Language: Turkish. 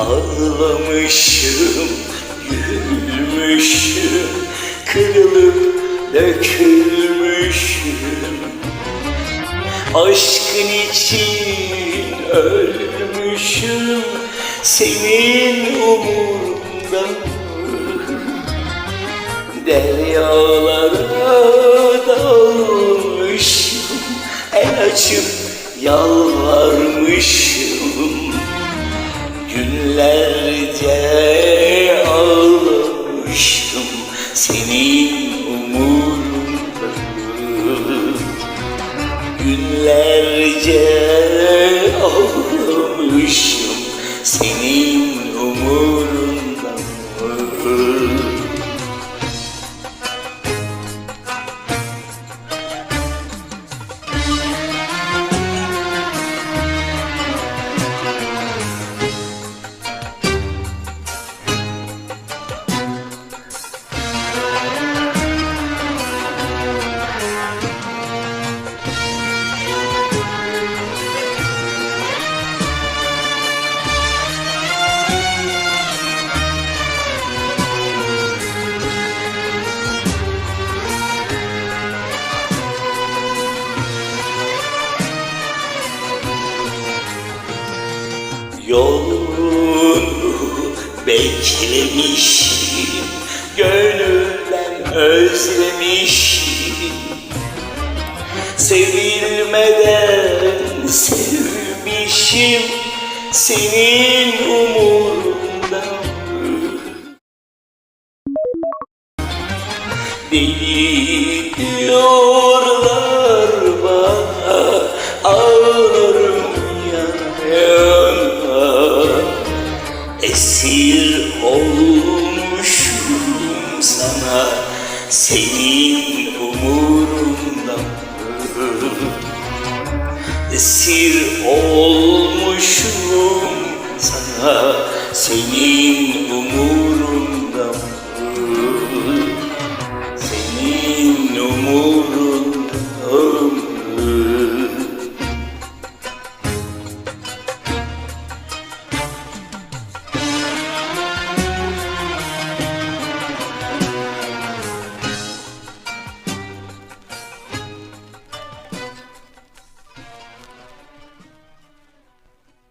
Ağlamışım, gülmüşüm Kırılıp dökülmüşüm Aşkın için ölmüşüm Senin umurunda? Deryalara dalmışım El açıp yalvarmışım Günlerce Yolunu beklemişim Gönülden özlemişim Sevilmeden sevmişim Senin umurunda? Deli diyorlar Esir olmuşum sana Senin umurunda? Esir